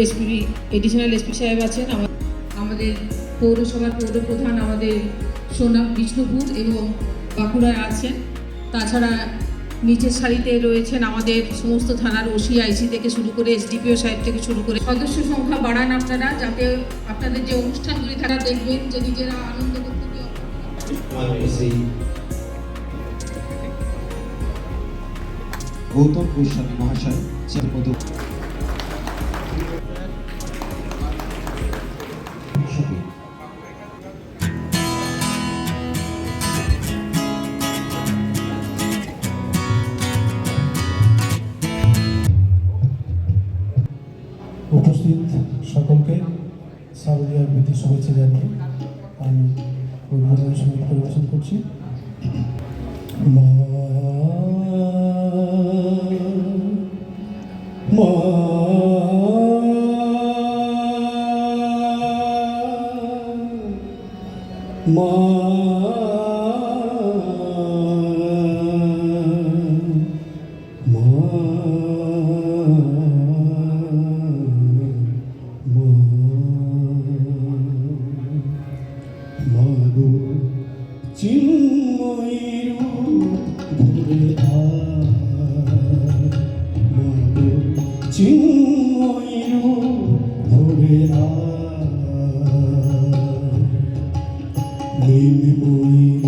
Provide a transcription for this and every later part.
SP additional SP সাহেব আছেন, আমাদের পৌরসভার পৌরপ্রধান আমাদের সোনা বিষ্ণুপুর এবং বাঁকুড়ায় আছেন। তাছাড়া নিচের সারিতে রয়েছেন আমাদের সমস্ত থানার ওসি আইসি থেকে শুরু করে এসডিপিও সাহেব থেকে শুরু করে সদস্য সংখ্যা বাড়ান আপনারা, যাতে আপনাদের যে অনুষ্ঠানগুলি তারা দেখবেন যে নিজেরা আনন্দ করতে গৌতম গোস্বামী মহাশয় শুভেচ্ছা জানিয়ে আমি উদ্বোধন সংগীত পরিবেশন করছি। মা মা মাগো চিন্ময়ীর ভরে মাগো চিন্ময়ীর ভরে নীলময়ীর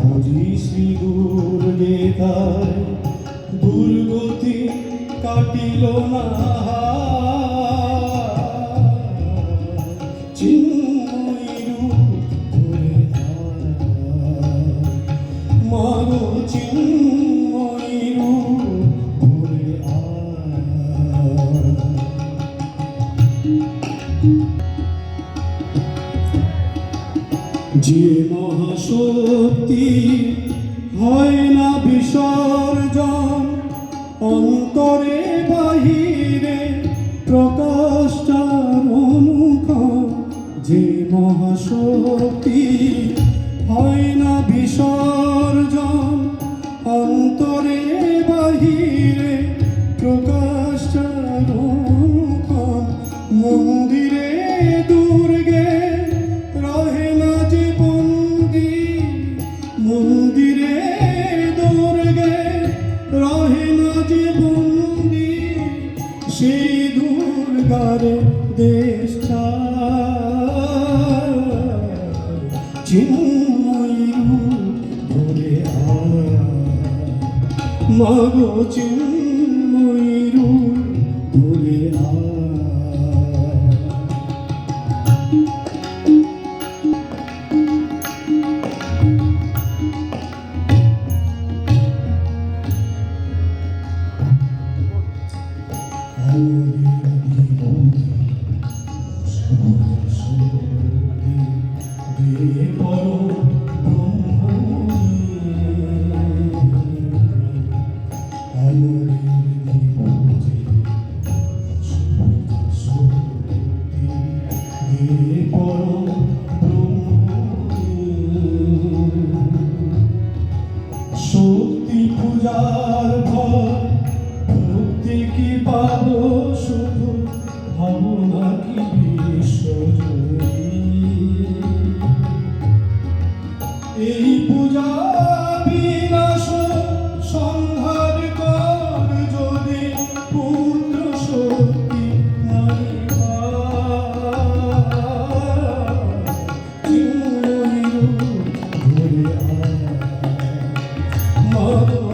বুঝি শ্রী দুর্গেতায় দুর্গতি কাটিল না। যে মহাশক্তি হয় না বিসর্জন, অন্তরে বাহিরে প্রকাশটার অনুক্ষণ যে মহাশক্তি হয় না বিসর্জন, অন্তরে বাহিরে প্রকাশটার দেশ চিন্ময়ূ ধরে মাগো চিন্ময়ূ শক্তি পূজার ঘর ভক্তি কি পাবো?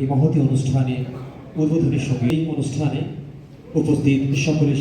এই মহতি অনুষ্ঠানে উদ্বোধনের সঙ্গে এই অনুষ্ঠানে উপস্থিত সকলের